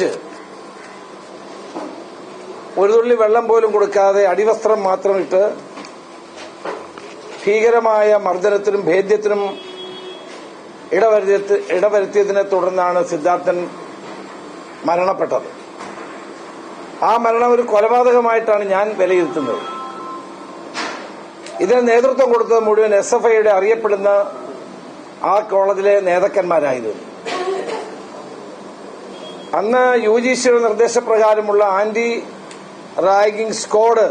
മർദ്ദിച്ച് ഒരു തുള്ളി വെള്ളം പോലും കൊടുക്കാതെ അടിവസ്ത്രം മാത്രം ഇട്ട് ഭീകരമായ മർദ്ദനത്തിനും ഭേദ്യത്തിനും ഇടവരുത്തി ഇടവരുത്തിയതിനെ തുടർന്നാണ് സിദ്ധാർത്ഥൻ മരണപ്പെട്ടത്. ആ മരണം ഒരു കൊലപാതകമായിട്ടാണ് ഞാൻ വിലയിരുത്തുന്നത്. ഇതിന് നേതൃത്വം കൊടുത്തത് മുഴുവൻ എസ് എഫ് ഐയുടെ അറിയപ്പെടുന്ന ആ കോളേജിലെ നേതാക്കന്മാരായിരുന്നു. അന്ന് യു ജി സിയുടെ നിർദ്ദേശപ്രകാരമുള്ള ആന്റി റാഗിംഗ് സ്ക്വാഡ്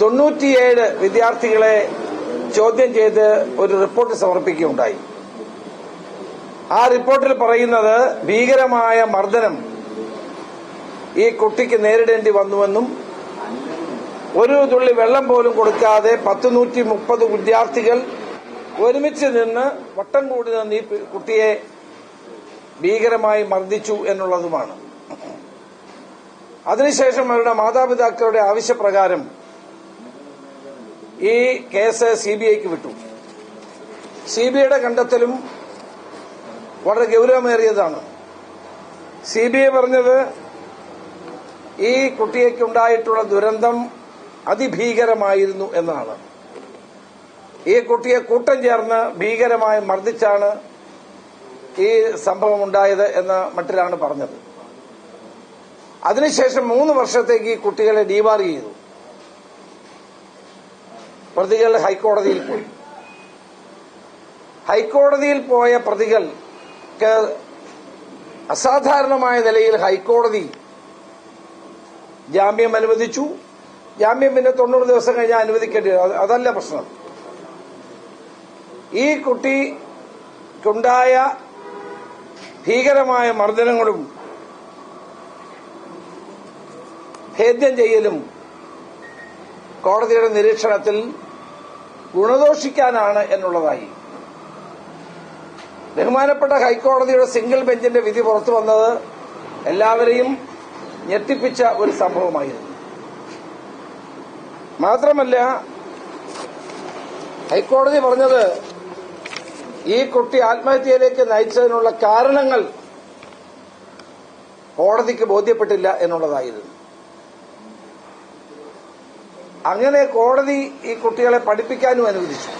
തൊണ്ണൂറ്റിയേഴ് വിദ്യാർത്ഥികളെ ചോദ്യം ചെയ്ത് ഒരു റിപ്പോർട്ട് സമർപ്പിക്കുകയുണ്ടായി. ആ റിപ്പോർട്ടിൽ പറയുന്നത് ഭീകരമായ മർദ്ദനം ഈ കുട്ടിക്ക് നേരിടേണ്ടി വന്നുവെന്നും ഒരു തുള്ളി വെള്ളം പോലും കൊടുക്കാതെ പത്ത് നൂറ്റി മുപ്പത് വിദ്യാർത്ഥികൾ ഒരുമിച്ച് നിന്ന് വട്ടം കൂടി നിന്ന് ഈ കുട്ടിയെ ഭീകരമായി മർദ്ദിച്ചു എന്നുള്ളതുമാണ്. അതിനുശേഷം അവരുടെ മാതാപിതാക്കളുടെ ആവശ്യപ്രകാരം ഈ കേസ് സി ബി ഐക്ക് വിട്ടു. സി ബി ഐയുടെ കണ്ടെത്തലും വളരെ ഗൗരവമേറിയതാണ്. സി ബി ഐ പറഞ്ഞത് ഈ കുട്ടിയേക്കുണ്ടായിട്ടുള്ള ദുരന്തം അതിഭീകരമായിരുന്നു എന്നാണ്. ഈ കുട്ടിയെ കൂട്ടം ചേർന്ന് ഭീകരമായി മർദ്ദിച്ചാണ് ഈ സംഭവം ഉണ്ടായത് എന്ന മട്ടിലാണ് പറഞ്ഞത്. അതിനുശേഷം മൂന്ന് വർഷത്തേക്ക് ഈ കുട്ടികളെ ഡീവാർ ചെയ്തു. പ്രതികൾ ഹൈക്കോടതിയിൽ പോയി. ഹൈക്കോടതിയിൽ പോയ പ്രതികൾക്ക് അസാധാരണമായ നിലയിൽ ഹൈക്കോടതി ജാമ്യം അനുവദിച്ചു. ജാമ്യം പിന്നെ തൊണ്ണൂറ് ദിവസം കഴിഞ്ഞാൽ അനുവദിക്കേണ്ടി. അതല്ല പ്രശ്നം. ഈ കുട്ടിക്കുണ്ടായ ഭീകരമായ മർദ്ദനങ്ങളും ഭേദ്യം ചെയ്യലും കോടതിയുടെ നിരീക്ഷണത്തിൽ ഗുണദോഷിക്കാനാണ് എന്നുള്ളതായി. ബഹുമാനപ്പെട്ട ഹൈക്കോടതിയുടെ സിംഗിൾ ബെഞ്ചിന്റെ വിധി പുറത്തു വന്നത് എല്ലാവരെയും ഞെട്ടിപ്പിച്ച ഒരു സംഭവമായിരുന്നു. മാത്രമല്ല ഹൈക്കോടതി പറഞ്ഞത് ഈ കുട്ടി ആത്മഹത്യയിലേക്ക് നയിച്ചതിനുള്ള കാരണങ്ങൾ കോടതിക്ക് ബോധ്യപ്പെട്ടില്ല എന്നുള്ളതായിരുന്നു. അങ്ങനെ കോടതി ഈ കുട്ടികളെ പഠിപ്പിക്കാനും അനുവദിച്ചു.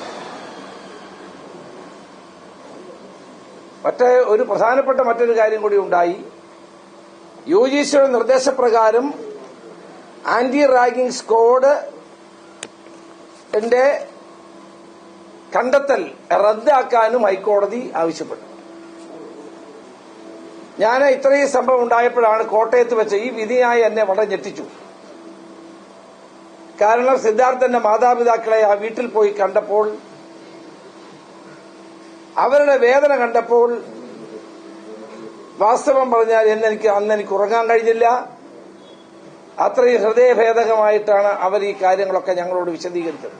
മറ്റേ ഒരു പ്രധാനപ്പെട്ട മറ്റൊരു കാര്യം കൂടി ഉണ്ടായി. യു ജി സിയുടെ നിർദ്ദേശപ്രകാരം ആന്റി റാഗിംഗ് സ്ക്വാഡ് ന്റെ കണ്ടെത്തൽ റദ്ദാക്കാനും ഹൈക്കോടതി ആവശ്യപ്പെട്ടു. ഞാൻ ഇത്രയും സംഭവം ഉണ്ടായപ്പോഴാണ് കോട്ടയത്ത് വെച്ച് ഈ വിധിയായി എന്നെ വളരെ ഞെട്ടിച്ചു. കാരണം സിദ്ധാർത്ഥന്റെ മാതാപിതാക്കളെ ആ വീട്ടിൽ പോയി കണ്ടപ്പോൾ അവരുടെ വേദന കണ്ടപ്പോൾ വാസ്തവം പറഞ്ഞാൽ എന്നെനിക്ക് അന്ന് എനിക്ക് ഉറങ്ങാൻ കഴിഞ്ഞില്ല. അത്രയും ഹൃദയഭേദകമായിട്ടാണ് അവർ ഈ കാര്യങ്ങളൊക്കെ ഞങ്ങളോട് വിശദീകരിച്ചത്.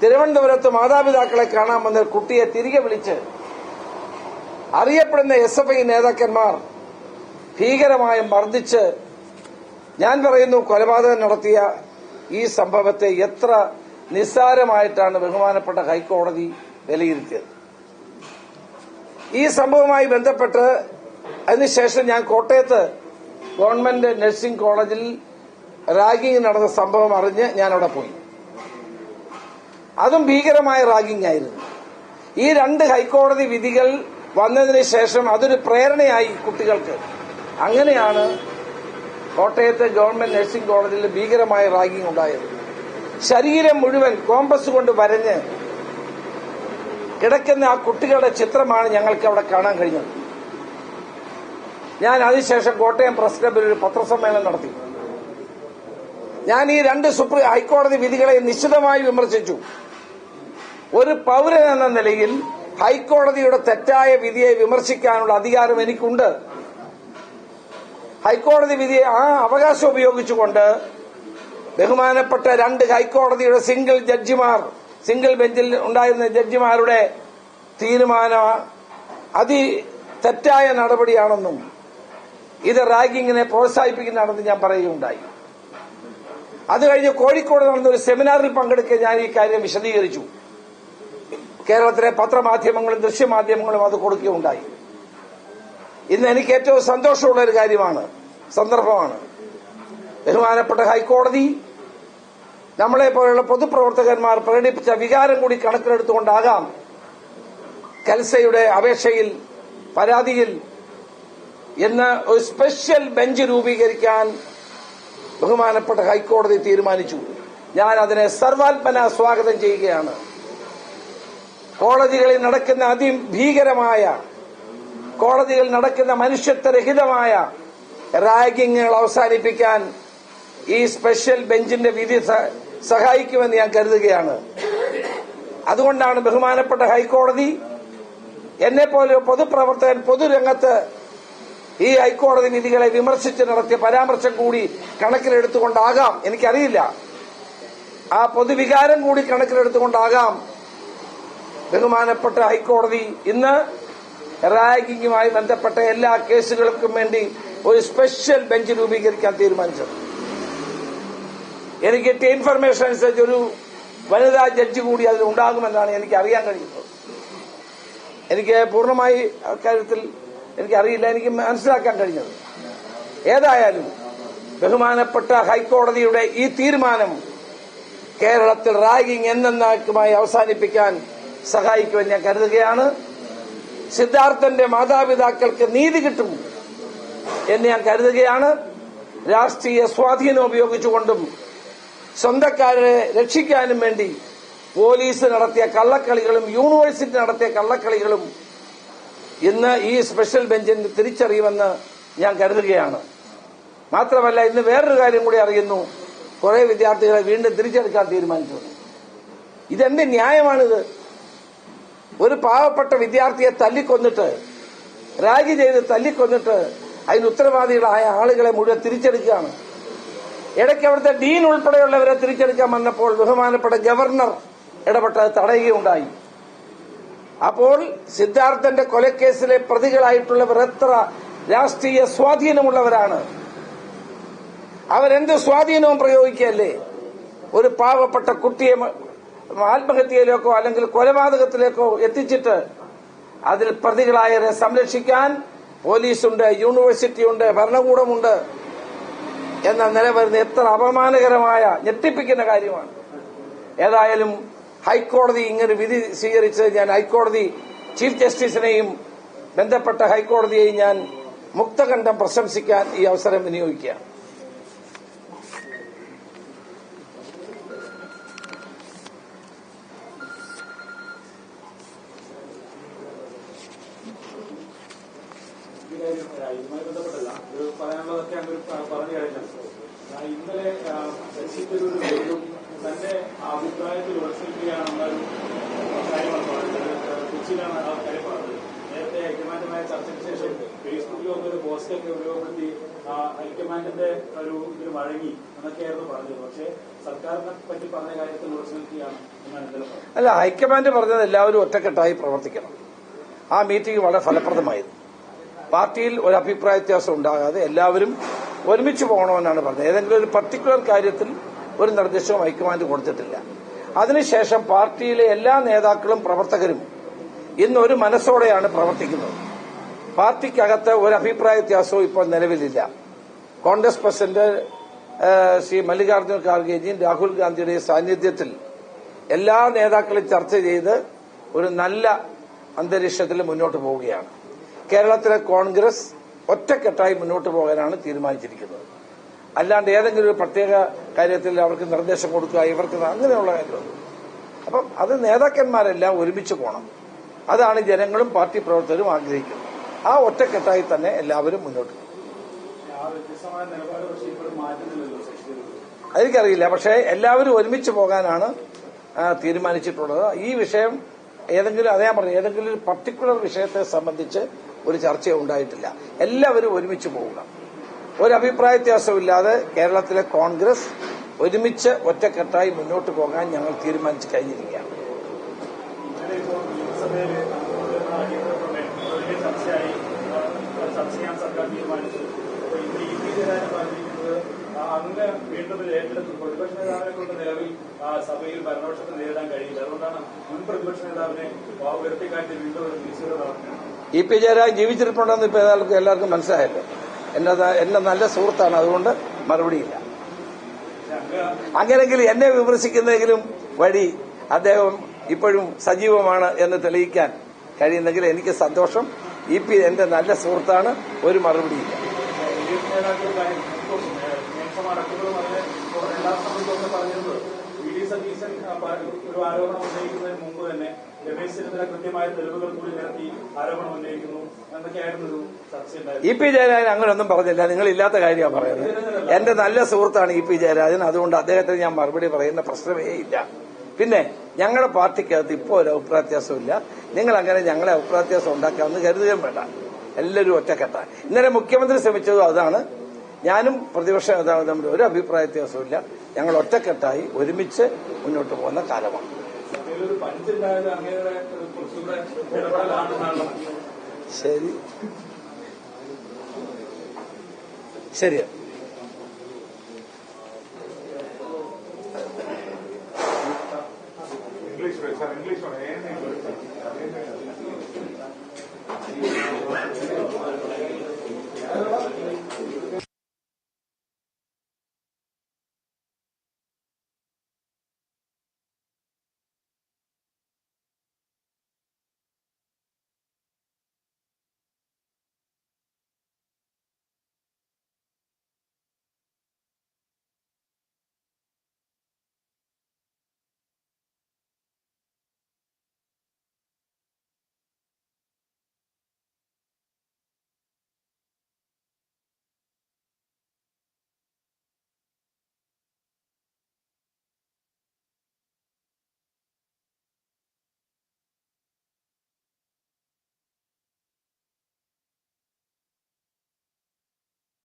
തിരുവനന്തപുരത്ത് മാതാപിതാക്കളെ കാണാൻ വന്ന കുട്ടിയെ തിരികെ വിളിച്ച് അറിയപ്പെടുന്ന എസ് എഫ് ഐ നേതാക്കന്മാർ ഭീകരമായി മർദ്ദിച്ച് ഞാൻ പറയുന്നു കൊലപാതകം നടത്തിയ ഈ സംഭവത്തെ എത്ര നിസ്സാരമായിട്ടാണ് ബഹുമാനപ്പെട്ട ഹൈക്കോടതി വിലയിരുത്തിയത്. ഈ സംഭവവുമായി ബന്ധപ്പെട്ട് അതിനുശേഷം ഞാൻ കോട്ടയത്ത് ഗവൺമെന്റ് നഴ്സിംഗ് കോളേജിൽ റാഗിംഗ് നടന്ന സംഭവം അറിഞ്ഞ് ഞാൻ അവിടെ പോയി. അതും ഭീകരമായ റാഗിംഗ് ആയിരുന്നു. ഈ രണ്ട് ഹൈക്കോടതി വിധികൾ വന്നതിന് ശേഷം അതൊരു പ്രേരണയായി കുട്ടികൾക്ക്. അങ്ങനെയാണ് കോട്ടയത്തെ ഗവൺമെന്റ് നഴ്സിംഗ് കോളേജിൽ ഭീകരമായ റാഗിംഗ് ഉണ്ടായത്. ശരീരം മുഴുവൻ കോമ്പസ് കൊണ്ട് വരഞ്ഞ് കിടക്കുന്ന ആ കുട്ടികളുടെ ചിത്രമാണ് ഞങ്ങൾക്ക് അവിടെ കാണാൻ കഴിഞ്ഞത്. ഞാൻ അതിനുശേഷം കോട്ടയം പ്രസ് ക്ലബിൽ ഒരു പത്രസമ്മേളനം നടത്തി. ഞാൻ ഈ രണ്ട് സുപ്രീം ഹൈക്കോടതി വിധികളെ നിശ്ചിതമായി വിമർശിച്ചു. ഒരു പൗരൻ എന്ന നിലയിൽ ഹൈക്കോടതിയുടെ തെറ്റായ വിധിയെ വിമർശിക്കാനുള്ള അധികാരം എനിക്കുണ്ട്. ഹൈക്കോടതി വിധിയെ ആ അവകാശം ഉപയോഗിച്ചുകൊണ്ട് ബഹുമാനപ്പെട്ട രണ്ട് ഹൈക്കോടതിയുടെ സിംഗിൾ ജഡ്ജിമാർ സിംഗിൾ ബെഞ്ചിൽ ഉണ്ടായിരുന്ന ജഡ്ജിമാരുടെ തീരുമാന അതി തെറ്റായ നടപടിയാണെന്നും ഇത് റാഗിങ്ങിനെ പ്രോത്സാഹിപ്പിക്കുന്നതാണെന്ന് ഞാൻ പറയുകയുണ്ടായി. അത് കഴിഞ്ഞ് കോഴിക്കോട് നടന്ന ഒരു സെമിനാറിൽ പങ്കെടുക്കാൻ ഞാൻ ഈ കാര്യം വിശദീകരിച്ചു. കേരളത്തിലെ പത്രമാധ്യമങ്ങളും ദൃശ്യമാധ്യമങ്ങളും അത് കൊടുക്കുകയുണ്ടായി. ഇന്ന് എനിക്ക് ഏറ്റവും സന്തോഷമുള്ള ഒരു കാര്യമാണ് സന്ദർഭമാണ്. ബഹുമാനപ്പെട്ട ഹൈക്കോടതി നമ്മളെ പോലെയുള്ള പൊതുപ്രവർത്തകന്മാർ പ്രകടിപ്പിച്ച വികാരം കൂടി കണക്കിലെടുത്തുകൊണ്ടാകാം കൽസയുടെ അപേക്ഷയിൽ പരാതിയിൽ എന്ന് ഒരു സ്പെഷ്യൽ ബെഞ്ച് രൂപീകരിക്കാൻ ബഹുമാനപ്പെട്ട ഹൈക്കോടതി തീരുമാനിച്ചു. ഞാൻ അതിനെ സർവാത്മന സ്വാഗതം ചെയ്യുകയാണ്. കോടതികളിൽ നടക്കുന്ന അതിഭീകരമായ കോടതികളിൽ നടക്കുന്ന മനുഷ്യത്വരഹിതമായ റാഗിങ്ങുകൾ അവസാനിപ്പിക്കാൻ ഈ സ്പെഷ്യൽ ബെഞ്ചിന്റെ വിധി സഹായിക്കുമെന്ന് ഞാൻ കരുതുകയാണ്. അതുകൊണ്ടാണ് ബഹുമാനപ്പെട്ട ഹൈക്കോടതി എന്നെ പോലെ പൊതുപ്രവർത്തകൻ പൊതുരംഗത്ത് ഈ ഹൈക്കോടതി വിധികളെ വിമർശിച്ച് നടത്തിയ പരാമർശം കൂടി കണക്കിലെടുത്തുകൊണ്ടാകാം. എനിക്കറിയില്ല. ആ പൊതുവികാരം കൂടി കണക്കിലെടുത്തുകൊണ്ടാകാം ബഹുമാനപ്പെട്ട ഹൈക്കോടതി ഇന്ന് റാഗിങ്ങുമായി ബന്ധപ്പെട്ട എല്ലാ കേസുകൾക്കും വേണ്ടി ഒരു സ്പെഷ്യൽ ബെഞ്ച് രൂപീകരിക്കാൻ തീരുമാനിച്ചത് എനിക്ക് കിട്ടിയ ഇൻഫർമേഷൻ അനുസരിച്ച് ഒരു വനിതാ ജഡ്ജി കൂടി അതിൽ ഉണ്ടാകുമെന്നാണ് എനിക്ക് അറിയാൻ കഴിയുന്നത്. എനിക്ക് പൂർണമായി അക്കാര്യത്തിൽ എനിക്കറിയില്ല എനിക്ക് മനസ്സിലാക്കാൻ കഴിഞ്ഞത്. ഏതായാലും ബഹുമാനപ്പെട്ട ഹൈക്കോടതിയുടെ ഈ തീരുമാനം കേരളത്തിൽ റാഗിംഗ് എന്നേക്കുമായി അവസാനിപ്പിക്കാൻ സഹായിക്കുമെന്ന് ഞാൻ കരുതുകയാണ്. സിദ്ധാർത്ഥന്റെ മാതാപിതാക്കൾക്ക് നീതി കിട്ടും എന്ന് ഞാൻ കരുതുകയാണ്. രാഷ്ട്രീയ സ്വാധീനം ഉപയോഗിച്ചുകൊണ്ടും സ്വന്തക്കാരെ രക്ഷിക്കാനും വേണ്ടി പോലീസ് നടത്തിയ കള്ളക്കളികളും യൂണിവേഴ്സിറ്റി നടത്തിയ കള്ളക്കളികളും ഇന്ന് ഈ സ്പെഷ്യൽ ബെഞ്ചിന് തിരിച്ചറിയുമെന്ന് ഞാൻ കരുതുകയാണ്. മാത്രമല്ല ഇന്ന് വേറൊരു കാര്യം കൂടി അറിയുന്നു. കുറെ വിദ്യാർത്ഥികളെ വീണ്ടും തിരിച്ചെടുക്കാൻ തീരുമാനിച്ചു. ഇതെന്ത് ന്യായമാണിത്? ഒരു പാവപ്പെട്ട വിദ്യാർത്ഥിയെ തല്ലിക്കൊന്നിട്ട് റാഗി ചെയ്ത് തല്ലിക്കൊന്നിട്ട് അതിന് ഉത്തരവാദികളായ ആളുകളെ മുഴുവൻ തിരിച്ചെടുക്കുകയാണ്. ഇടയ്ക്ക് അവിടുത്തെ ഡീൻ ഉൾപ്പെടെയുള്ളവരെ തിരിച്ചെടുക്കാൻ വന്നപ്പോൾ ബഹുമാനപ്പെട്ട ഗവർണർ ഇടപെട്ട് തടയുകയുണ്ടായി. അപ്പോൾ സിദ്ധാർത്ഥന്റെ കൊലക്കേസിലെ പ്രതികളായിട്ടുള്ളവർ എത്ര രാഷ്ട്രീയ സ്വാധീനമുള്ളവരാണ്. അവരെന്ത് സ്വാധീനവും പ്രയോഗിക്കുകയല്ലേ? ഒരു പാവപ്പെട്ട കുട്ടിയെ ആത്മഹത്യയിലേക്കോ അല്ലെങ്കിൽ കൊലപാതകത്തിലേക്കോ എത്തിച്ചിട്ട് അതിൽ പ്രതികളായവരെ സംരക്ഷിക്കാൻ പോലീസുണ്ട് യൂണിവേഴ്സിറ്റിയുണ്ട് ഭരണകൂടമുണ്ട് എന്ന നില വരുന്ന എത്ര അപമാനകരമായ ഞെട്ടിപ്പിക്കുന്ന കാര്യമാണ്. ഏതായാലും ഹൈക്കോടതി ഇങ്ങനെ വിധി സ്വീകരിച്ചത് ഞാൻ ഹൈക്കോടതി ചീഫ് ജസ്റ്റിസിനെയും ബന്ധപ്പെട്ട ഹൈക്കോടതിയെയും ഞാൻ മുക്തകണ്ഠം പ്രശംസിക്കാൻ ഈ അവസരം വിനിയോഗിക്കുകയാണ്. ഇതുമായി ബന്ധപ്പെട്ടല്ല ഇത് പറയാനുള്ളതൊക്കെ അങ്ങ് ഒരു പറഞ്ഞു കഴിഞ്ഞു. ഇന്നലെ ഒരു വീണ്ടും തന്റെ അഭിപ്രായത്തിൽ ഉറച്ചിരിക്കുകയാണെന്നൊരു കാര്യമാണ് പറഞ്ഞത്. കൊച്ചിയിലാണ് ആ കാര്യം പറഞ്ഞത്. നേരത്തെ ഹൈക്കമാൻഡുമായ ചർച്ചയ്ക്ക് ശേഷം ഫേസ്ബുക്കിൽ വന്നൊരു പോസ്റ്റൊക്കെ ഉപയോഗപ്പെടുത്തി ഹൈക്കമാൻഡിന്റെ ഒരു ഇതിന് വഴങ്ങി എന്നൊക്കെയായിരുന്നു പറഞ്ഞത്. പക്ഷേ സർക്കാരിനെ പറ്റി പറഞ്ഞ കാര്യത്തിൽ ഉറച്ചു നിൽക്കുകയാണ് എന്നാണ് അല്ല ഹൈക്കമാൻഡ് പറഞ്ഞത് എല്ലാവരും ഒറ്റക്കെട്ടായി പ്രവർത്തിക്കണം. ആ മീറ്റിംഗ് വളരെ ഫലപ്രദമായിരുന്നു. പാർട്ടിയിൽ ഒരു അഭിപ്രായ വ്യത്യാസം ഉണ്ടാകാതെ എല്ലാവരും ഒരുമിച്ച് പോകണമെന്നാണ് പറഞ്ഞത്. ഏതെങ്കിലും ഒരു പർട്ടിക്കുലർ കാര്യത്തിൽ ഒരു നിർദ്ദേശവും ഹൈക്കമാൻഡ് കൊടുത്തിട്ടില്ല. അതിനുശേഷം പാർട്ടിയിലെ എല്ലാ നേതാക്കളും പ്രവർത്തകരും ഇന്ന് ഒരു മനസ്സോടെയാണ് പ്രവർത്തിക്കുന്നത്. പാർട്ടിക്കകത്ത് ഒരു അഭിപ്രായ വ്യത്യാസവും ഇപ്പോൾ നിലവിലില്ല. കോൺഗ്രസ് പ്രസിഡന്റ് ശ്രീ മല്ലികാർജുൻ ഖാർഗെജിയും രാഹുൽ ഗാന്ധിയുടെയും സാന്നിധ്യത്തിൽ എല്ലാ നേതാക്കളും ചർച്ച ചെയ്ത് ഒരു നല്ല അന്തരീക്ഷത്തിൽ മുന്നോട്ട് പോവുകയാണ്. കേരളത്തിലെ കോൺഗ്രസ് ഒറ്റക്കെട്ടായി മുന്നോട്ട് പോകാനാണ് തീരുമാനിച്ചിരിക്കുന്നത്. അല്ലാണ്ട് ഏതെങ്കിലും ഒരു പ്രത്യേക കാര്യത്തിൽ അവർക്ക് നിർദ്ദേശം കൊടുക്കുക ഇവർക്ക് അങ്ങനെയുള്ള കാര്യമൊന്നും അപ്പം അത് നേതാക്കന്മാരെല്ലാം ഒരുമിച്ച് പോകണം. അതാണ് ജനങ്ങളും പാർട്ടി പ്രവർത്തകരും ആഗ്രഹിക്കുന്നത്. ആ ഒറ്റക്കെട്ടായി തന്നെ എല്ലാവരും മുന്നോട്ട് എനിക്കറിയില്ല പക്ഷേ എല്ലാവരും ഒരുമിച്ച് പോകാനാണ് തീരുമാനിച്ചിട്ടുള്ളത്. ഈ വിഷയം ഏതെങ്കിലും അതേ പറഞ്ഞു ഏതെങ്കിലും ഒരു പർട്ടിക്കുലർ വിഷയത്തെ സംബന്ധിച്ച് ഒരു ചർച്ച ഉണ്ടായിട്ടില്ല. എല്ലാവരും ഒരുമിച്ച് പോവുക. ഒരു അഭിപ്രായ വ്യത്യാസമില്ലാതെ കേരളത്തിലെ കോൺഗ്രസ് ഒരുമിച്ച് ഒറ്റക്കെട്ടായി മുന്നോട്ട് പോകാൻ ഞങ്ങൾ തീരുമാനിച്ചു കഴിഞ്ഞിരിക്കുകയാണ്. കൊണ്ട് നിലവിൽ സഭയിൽ നേരിടാൻ കഴിയില്ല. അതുകൊണ്ടാണ് മുൻ ഇ പി ജയരാജൻ ജീവിച്ചിരിപ്പുണ്ടെന്ന് ഇപ്പൊ എല്ലാവർക്കും എല്ലാവർക്കും മനസ്സിലായല്ലോ. എന്റെ എന്റെ നല്ല സുഹൃത്താണ്. അതുകൊണ്ട് മറുപടിയില്ല. അങ്ങനെങ്കിൽ എന്നെ വിമർശിക്കുന്നെങ്കിലും വഴി അദ്ദേഹം ഇപ്പോഴും സജീവമാണ് എന്ന് തെളിയിക്കാൻ കഴിയുന്നെങ്കിൽ എനിക്ക് സന്തോഷം. ഇ പി എന്റെ നല്ല സുഹൃത്താണ്. ഒരു മറുപടിയില്ല. എൽ ഡി ഒരു ആരോപണം ഉന്നയിക്കുന്നതിന് മുമ്പ് തന്നെ ഇ പി ജയരാജൻ അങ്ങനെയൊന്നും പറഞ്ഞില്ല. നിങ്ങൾ ഇല്ലാത്ത കാര്യമാണ് പറയുന്നത്. എന്റെ നല്ല സുഹൃത്താണ് ഇ പി ജയരാജൻ. അതുകൊണ്ട് അദ്ദേഹത്തിന് ഞാൻ മറുപടി പറയുന്ന പ്രശ്നമേ ഇല്ല. പിന്നെ ഞങ്ങളുടെ പാർട്ടിക്കകത്ത് ഇപ്പോൾ ഒരു അഭിപ്രായത്യാസമില്ല നിങ്ങൾ അങ്ങനെ ഞങ്ങളെ അഭിപ്രായത്യാസം ഉണ്ടാക്കാമെന്ന് കരുതുകയും വേണ്ട. എല്ലാവരും ഒറ്റക്കെട്ട. ഇന്നലെ മുഖ്യമന്ത്രി ശ്രമിച്ചതും അതാണ്. ഞാനും പ്രതിപക്ഷ നേതാവ് തമ്മിൽ ഒരു അഭിപ്രായ വ്യത്യാസമില്ല ഞങ്ങൾ ഒറ്റക്കെട്ടായി ഒരുമിച്ച് മുന്നോട്ട് പോകുന്ന കാലമാണ്. അതിലൊരു പഞ്ചുണ്ടായത് അങ്ങയുടെ കുറച്ചുകൂടെ ശരി. ശരി.